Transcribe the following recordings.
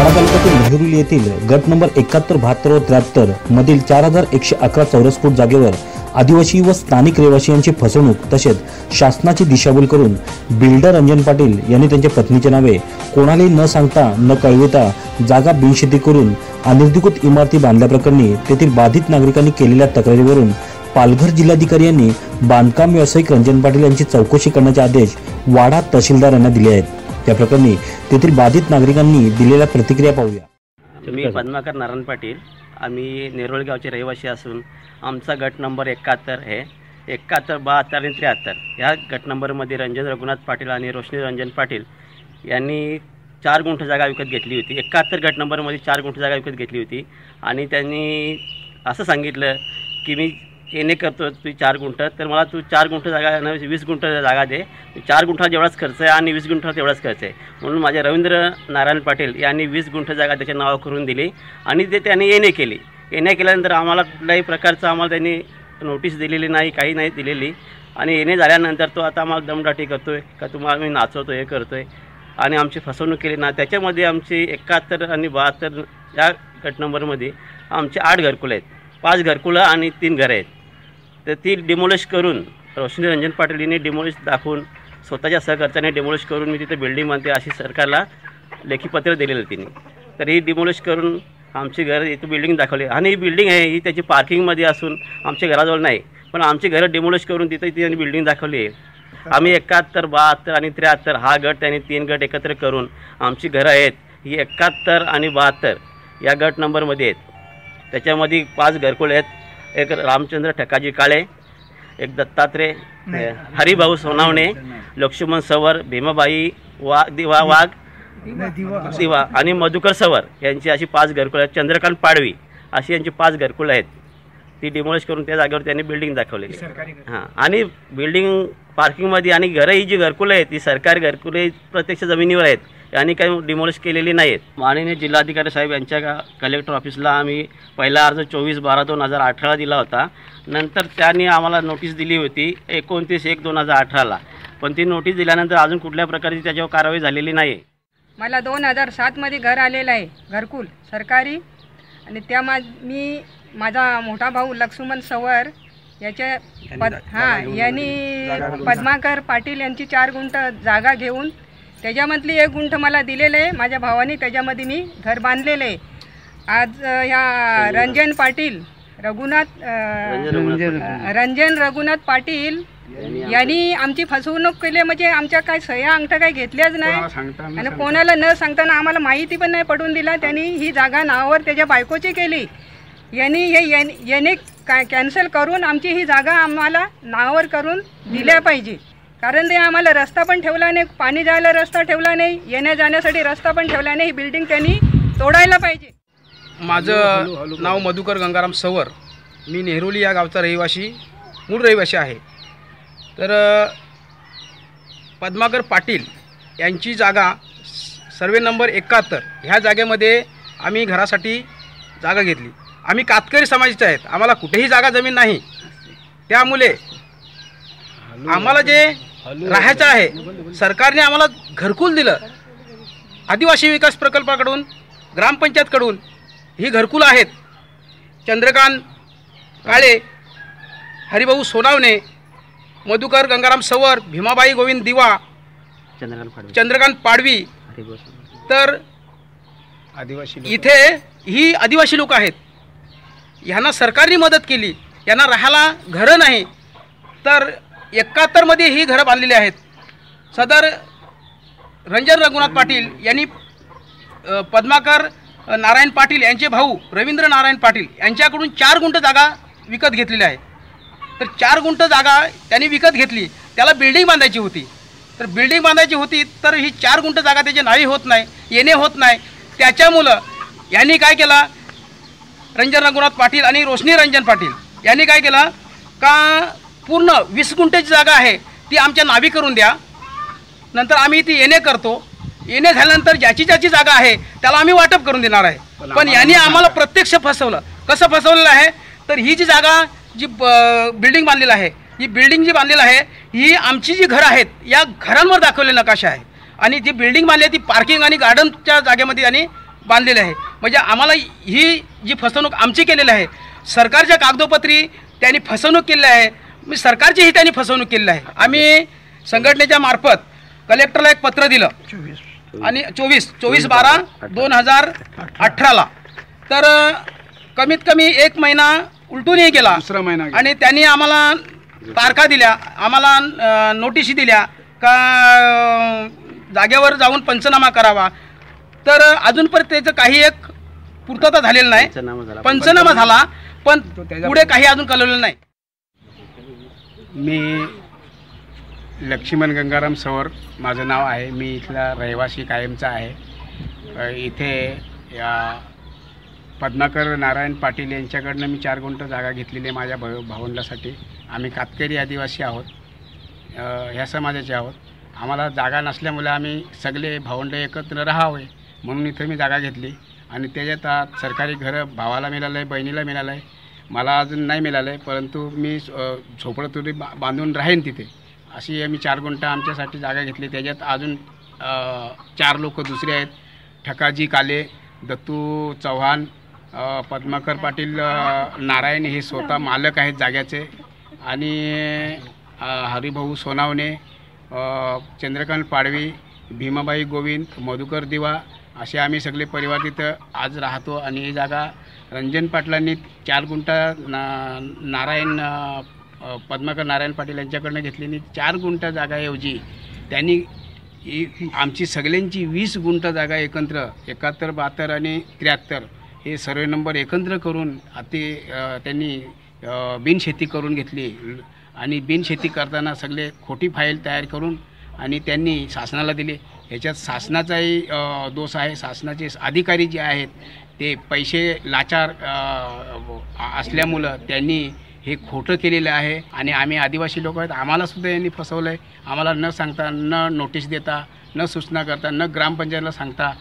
वाडा तालुक्यातील नेहरुली येथील गट नंबर एकाहत्तर बहात्तर व त्र्याहत्तर मधील चार हजार एकशे अकरा चौरस फूट जागेवर आदिवासी व स्थानिक रहिवासियांची फसवणूक तसेच शासनाची दिशाभूल करून बिल्डर रंजन पाटील यांनी त्यांच्या पत्नीचे नावे कोणालाही न सांगता न कळविता जागा बिनशेती करून अनधिकृत इमारती बांधल्याप्रकरणी तेथील बाधित नागरिकांनी केलेल्या तक्रारीवरून पालघर जिल्हाधिकारी यांनी बांधकाम व्यावसायिक रंजन पाटील यांची चौकशी करण्याचे आदेश वाडा तहसीलदार यांना दिले आहेत. या प्रकरणी तेथील बाधित नागरिकांनी दिलेल्या प्रतिक्रिया पाहूया. मी पद्माकर नारायण पाटील. आम्ही नेरोळ गावचे रहिवासी असून आमचा गट नंबर एकाहत्तर आहे एकाहत्तर बहात्तर आणि त्र्याहत्तर ह्या गट नंबरमध्ये रंजन रघुनाथ पाटील आणि रोशनी रंजन पाटील यांनी चार गुंठ जागा विकत घेतली होती. एकाहत्तर गट नंबरमध्ये चार गुंठ जागा विकत घेतली होती. आणि त्यांनी असं सांगितलं की मी येणे करतो तू चार गुंठ तर मला तू चार गुंठ जागा वीस गुंठ जागा दे. चार गुंठा जेवढाच खर्च आहे आणि वीस गुंठा तेवढाच खर्च आहे. म्हणून माझे रवींद्र नारायण पाटील यांनी वीस गुंठ जागा त्याच्या नावावर करून दिली आणि ते त्यांनी येणे केली. येणे केल्यानंतर आम्हाला कुठल्याही प्रकारचं आम्हाला त्यांनी नोटीस दिलेली नाही काही नाही दिलेली. आणि येणे झाल्यानंतर तो आता आम्हाला दमदाटी करतो आहे का तुम्हाला मी नाचवतो हे करतो आहे आणि आमची फसवणूक केली ना त्याच्यामध्ये आमची एकाहत्तर आणि बहात्तर या गट नंबरमध्ये आमचे आठ घरकुलं आहेत. पाच घरकुलं आणि तीन घरं आहेत. तर ती डिमोलिश करून रोशनी रंजन पाटील यांनी डिमोलिश दाखवून स्वतःच्या सहखर्चाने डिमोलिश करून मी तिथे बिल्डिंग बांधते अशी सरकारला लेखीपत्र दिलेलं तिने. तर ही डिमोलिश करून आमची घरं इथं बिल्डिंग दाखवली. आणि ही बिल्डिंग आहे ही त्याची पार्किंगमध्ये असून आमच्या घराजवळ नाही पण आमची घरं डिमोलिश करून तिथं ती बिल्डिंग दाखवली आहे. आम्ही एकाहत्तर बहात्तर आणि त्र्याहत्तर हा गट त्यांनी तीन गट एकत्र करून आमची घरं आहेत ही एकाहत्तर आणि बहात्तर या गट नंबरमध्ये आहेत. त्याच्यामध्ये पाच घरकुल आहेत. एक रामचंद्र ठकाजी काळे एक दत्तात्रय हरिभाऊ सोनावणे लक्ष्मण सवर भीमाबाई वा दिवा वाघ दिवा. आणि मधुकर सवर यांची अशी पाच घरकुलं आहेत. चंद्रकांत पाडवी अशी यांची पाच घरकुलं आहेत. ती डिमोलिश करून त्या जागेवर त्यांनी बिल्डिंग दाखवलेली. हां. आणि बिल्डिंग पार्किंगमध्ये आणि घरं ही जी घरकुलं आहेत ती सरकारी घरकुलं प्रत्यक्ष जमिनीवर आहेत. यांनी काही डिमोलिश केलेली नाहीत. माननीय जिल्हाधिकारी साहेब यांच्या कलेक्टर ऑफिसला आम्ही पहिला अर्ज चोवीस बारा दोन हजार अठराला दिला होता. नंतर त्यांनी आम्हाला नोटीस दिली होती एकोणतीस एक दोन हजार अठराला. पण ती नोटीस दिल्यानंतर अजून कुठल्या प्रकारची त्याच्यावर कारवाई झालेली नाही. मला दोन हजार सातमध्ये घर आलेलं आहे घरकुल सरकारी. आणि त्या मा मी माझा मोठा भाऊ लक्ष्मण सवर याच्या पद हां यांनी पद्माकर पाटील यांची चार गुंठ जागा घेऊन त्याच्यामधली एक गुंठ मला दिलेलं आहे. माझ्या भावाने त्याच्यामध्ये मी घर बांधलेलं आहे. आज ह्या रंजन पाटील रघुनाथ रंजन रघुनाथ. पाटील यांनी आमची फसवणूक केली. म्हणजे आमच्या काय सह्या अंगठा काही घेतल्याच नाही. आणि कोणाला न सांगताना आम्हाला माहिती पण नाही पडून दिला. त्यांनी ही जागा नावावर त्याच्या बायकोची केली. यांनी हे याने- कॅन्सल करून आमची ही जागा आम्हाला नावावर करून दिल्या पाहिजे. कारण ते आम्हाला रस्ता पण ठेवला नाही पाणी जायला रस्ता ठेवला नाही येण्या जाण्यासाठी रस्ता पण ठेवला नाही ही बिल्डिंग त्यांनी तोडायला पाहिजे. माझं नाव मधुकर गंगाराम सवर. मी नेहरुली या गावचा रहिवासी मूळ रहिवासी आहे. तर पद्माकर पाटील यांची जागा स- सर्वे नंबर एकाहत्तर. ह्या जागेमध्ये आम्ही घरासाठी जागा घेतली. आम्ही कातकरी समाजाचे आहेत. आम्हाला कुठेही जागा जमीन नाही. त्यामुळे आम्हाला जे राहायचं आहे. सरकारने आम्हाला घरकुल दिलं. आदिवासी विकास प्रकल्पाकडून ग्रामपंचायतकडून ही घरकुलं आहेत. चंद्रकांत काळे हरिभाऊ सोनावणे मधुकर गंगाराम सवर भीमाबाई गोविंद दिवा चंद्रकांत पाडवी. चंद्रकांत पाडवी. हरिभाऊ तर आदिवासी इथे ही आदिवासी लोक आहेत. ह्यांना सरकारने मदत केली. यांना राहायला घरं नाही. तर एकाहत्तरमध्ये ही घरं बांधलेली आहेत. सदर रंजन रघुनाथ पाटील यांनी पद्माकर नारायण पाटील यांचे भाऊ रवींद्र नारायण पाटील यांच्याकडून चार गुंठ जागा विकत घेतलेली आहे. तर चार गुंट जागा त्यांनी विकत घेतली. त्याला बिल्डिंग बांधायची होती. तर बिल्डिंग बांधायची होती तर ही चार गुंट जागा त्याची नाही होत नाही येणे होत नाही. त्याच्यामुळं यांनी काय केलं? रंजन रघुनाथ पाटील आणि रोशनी रंजन पाटील यांनी काय केलं? का पूर्ण वीस गुंठेची जागा आहे ती आमच्या नावी करून द्या. नंतर आम्ही ती येणे करतो. येणे झाल्यानंतर ज्याची ज्याची जागा आहे त्याला आम्ही वाटप करून देणार आहे. पण यांनी आम्हाला प्रत्यक्ष फसवलं. कसं फसवलेलं आहे? तर ही जी जागा जी बिल्डिंग बांधलेली आहे ही बिल्डिंग जी बांधलेली आहे ही आमची जी घरं आहेत या घरांवर दाखवले नकाशा आहे. आणि जी बिल्डिंग बांधली आहे ती पार्किंग आणि गार्डनच्या जागेमध्ये यांनी बांधलेले आहे. म्हणजे आम्हाला ही जी फसवणूक आमची केलेली आहे सरकारच्या कागदोपत्री त्यांनी फसवणूक केलेली आहे मी सरकारचीही त्यांनी फसवणूक केलेली आहे. आम्ही संघटनेच्या मार्फत कलेक्टरला एक पत्र दिलं. आणि चोवीस चोवीस बारा दोन हजार अठराला. तर कमीत कमी एक महिना उलटूनही गेला. दुसरा महिना गेला. आणि त्यांनी आम्हाला तारखा दिल्या आम्हाला नोटिशी दिल्या का जागेवर जाऊन पंचनामा करावा. तर अजूनपर्यंत त्याचं काही एक पूर्तता झालेलं नाही. पंचनामा झाला. पण पुढे काही अजून कळवलेलं नाही. मी लक्ष्मण गंगाराम सवर माझं नाव आहे. मी इथला रहिवासी कायमचा आहे. इथे या पद्माकर नारायण पाटील यांच्याकडनं मी चार गुंठ जागा घेतलेली आहे माझ्या भाऊ भावंडासाठी. आम्ही कातकरी आदिवासी आहोत. ह्या समाजाचे आहोत. आम्हाला जागा नसल्यामुळे आम्ही सगळे भावंड एकत्र राहावे म्हणून इथं मी जागा घेतली. आणि त्याच्यात सरकारी घरं भावाला मिळालं आहे बहिणीला मिळालं आहे मला अजून नाही मिळालं आहे परंतु मी झोपडतुरी बा बांधून राहीन तिथे. अशी आम्ही चार गुंठा आमच्यासाठी जागा घेतली. त्याच्यात अजून चार लोक दुसरे आहेत. ठकाजी काले दत्तू चव्हाण पद्माकर पाटील नारायण हे स्वतः मालक आहेत जाग्याचे. आणि हरिभाऊ सोनावणे चंद्रकांत पाडवी भीमाबाई गोविंद मधुकर दिवा असे आम्ही सगळे परिवार तिथं आज राहतो. आणि ही जागा रंजन पाटलांनी चार गुंठा ना नारायण पद्माकर नारायण पाटील यांच्याकडनं घेतलेली चार गुंठा जागाऐवजी त्यांनी ही आमची सगळ्यांची वीस गुंठ जागा एकत्र एकाहत्तर बहात्तर आणि त्र्याहत्तर हे सर्वे नंबर एकत्र करून ते त्यांनी बिनशेती करून घेतली. आणि बिनशेती करताना सगळे खोटी फाईल तयार करून आणि त्यांनी शासनाला दिले. ह्याच्यात शासनाचाही दोष आहे. शासनाचे अधिकारी जे आहेत ते पैसे लाचार असल्यामुळं त्यांनी हे खोटं केलेलं आहे. आणि आम्ही आदिवासी लोक आहेत. आम्हालासुद्धा यांनी फसवलं आहे आम्हाला न सांगता न नोटीस देता न सूचना करता न ग्रामपंचायतला सांगता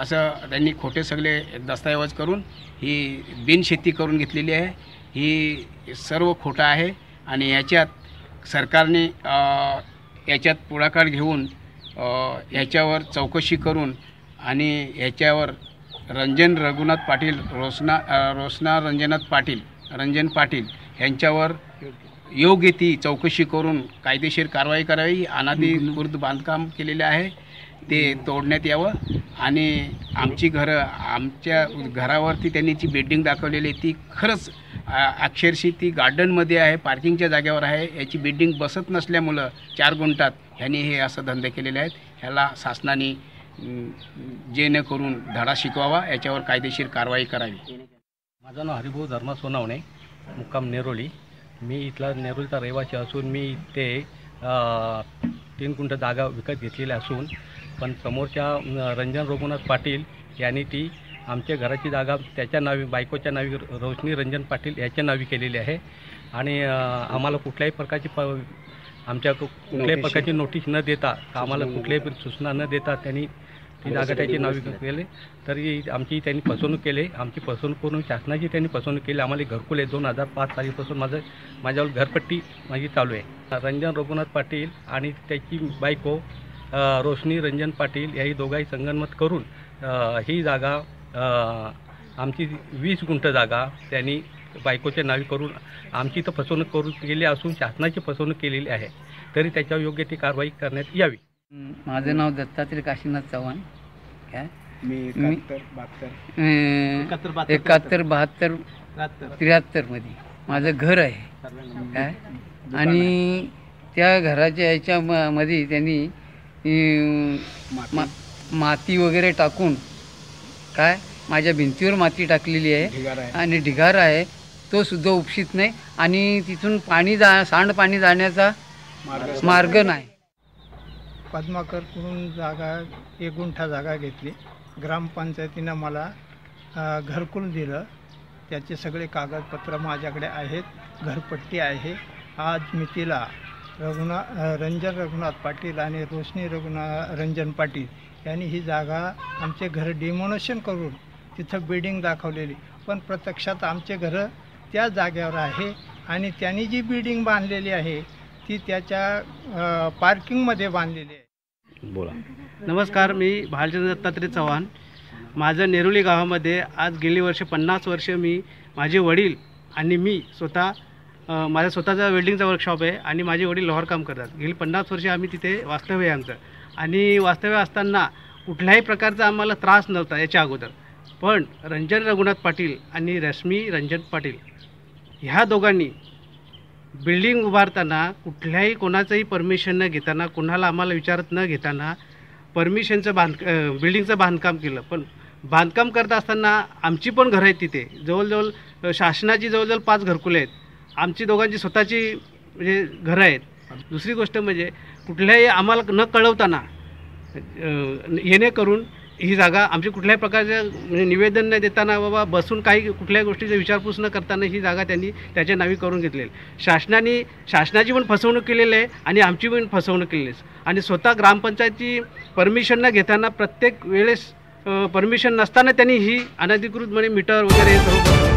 असं त्यांनी खोटे सगळे दस्तऐवज करून ही बिनशेती करून घेतलेली आहे. ही सर्व खोटं आहे. आणि याच्यात सरकारने याच्यात पुढाकार घेऊन याच्यावर चौकशी करून आणि याच्यावर रंजन रघुनाथ पाटील रोसना रोसना रंजनाथ पाटील रंजन पाटील यांच्यावर योग्य ती चौकशी करून कायदेशीर कारवाई करावी. अनाधिकृत बांधकाम केलेले आहे. ते तोडण्यात यावं आणि आमची घरं आमच्या घरावरती त्यांनी जी बिल्डिंग दाखवलेली आहे ती खरंच अक्षरशी ती गार्डनमध्ये आहे पार्किंगच्या जागेवर आहे. याची बिल्डिंग बसत नसल्यामुळं चार गुंठात ह्यांनी हे असं धंदे केलेले आहेत. ह्याला शासनाने जेणेकरून धडा शिकवावा याच्यावर कायदेशीर कारवाई करावी. माझं नाव हरिभाऊ धर्मा सोनावणे मुक्काम नेरोली. मी इथला नेरोलीचा रहिवासी असून मी इथे तीन गुंठ जागा विकत घेतलेल्या असून पण समोरच्या रंजन रघुनाथ पाटील यांनी ती आमच्या घराची जागा त्याच्या नावी बायकोच्या नावी रोशनी रंजन पाटील याच्या नावी केलेली आहे. आणि आम्हाला कुठल्याही प्रकारची प आमच्या कुठल्याही प्रकारची नोटीस न देता आम्हाला कुठल्याही सूचना न देता त्यांनी ती जागा त्याची नावी केली. तरी आमची त्यांनी फसवणूक केली. आमची फसवणूक करून शासनाची त्यांनी फसवणूक केली. आम्हाला घरकुल आहे. दोन हजार पाच सालीपासून माझं माझ्यावर घरपट्टी माझी चालू आहे. रंजन रघुनाथ पाटील आणि त्याची बायको रोशनी रंजन पाटील याही दोघाही संगनमत करून ही जागा आमची वीस गुंठ जागा त्यांनी बायकोच्या नावी करून आमची तर फसवणूक करून केली असून शासनाची फसवणूक केलेली आहे. तरी त्याच्यावर योग्य ती कारवाई करण्यात यावी. माझं नाव दत्तात्रय काशीनाथ चव्हाण. काय? मी एकाहत्तर बहात्तर. त्र्याहत्तरमध्ये. माझं घर आहे. काय? आणि त्या घराच्या ह्याच्या म- मध्ये त्यांनी मा- माती वगैरे टाकून काय? माझ्या भिंतीवर माती टाकलेली आहे. आणि ढिगारा आहे. तो सुद्धा उपशित नाही. आणि तिथून पाणी जा सांडपाणी जाण्याचा मार्ग नाही. पद्माकरकडून जागा एक गुंठा जागा घेतली. ग्रामपंचायतीनं मला घरकुल दिलं. त्याचे सगळे कागदपत्र माझ्याकडे आहेत. घरपट्टी आहे. आज मितीला रघुना रंजन रघुनाथ पाटील आणि रोशनी रघुना रंजन पाटील यांनी ही जागा आमचे घर डिमोनेशन करून तिथं बिल्डिंग दाखवलेली. पण प्रत्यक्षात आमचे घरं त्या जागेवर आहे आणि त्यांनी जी बिल्डिंग बांधलेली आहे ती त्याच्या पार्किंगमध्ये बांधलेली आहे. बोला. नमस्कार मी भालचंद्र दत्तात्रय चव्हाण. माझं नेरुली गावामध्ये आज गेली वर्ष पन्नास वर्ष मी माझे वडील आणि मी स्वतः माझा स्वतःचा वेल्डिंगचा वर्कशॉप आहे आणि माझे वडील लोहार काम करतात. गेली पन्नास वर्षे आम्ही तिथे वास्तव्य आहे आमचं. आणि वास्तव्य असताना कुठल्याही प्रकारचा आम्हाला त्रास नव्हता याच्या अगोदर. पण रंजन रघुनाथ पाटील आणि रश्मी रंजन पाटील ह्या दोघांनी बिल्डिंग उभारताना कुठल्याही कोणाचंही परमिशन न घेताना कोणाला आम्हाला विचारत न घेताना परमिशनचं बांध बिल्डिंगचं बांधकाम केलं. पण बांधकाम करत असताना आमची पण घरं आहेत तिथे. जवळजवळ शासनाची जवळजवळ पाच घरकुले आहेत. आमची दोघांची स्वतःची म्हणजे घरं आहेत. दुसरी गोष्ट म्हणजे कुठल्याही आम्हाला न कळवताना येणे करून ही जागा आमची कुठल्याही प्रकारचं म्हणजे निवेदन न देताना बाबा बसून काही कुठल्याही गोष्टीचा विचारपूस न करताना ही जागा त्यांनी त्याच्या नावी करून घेतलेली. शासनाने शासनाची पण फसवणूक केलेली आहे आणि आमची पण फसवणूक केलेली आहे. आणि स्वतः ग्रामपंचायतची परमिशन न घेताना प्रत्येक वेळेस परमिशन नसताना त्यांनी ही अनधिकृतपणे म्हणजे मीटर वगैरे हे सर्व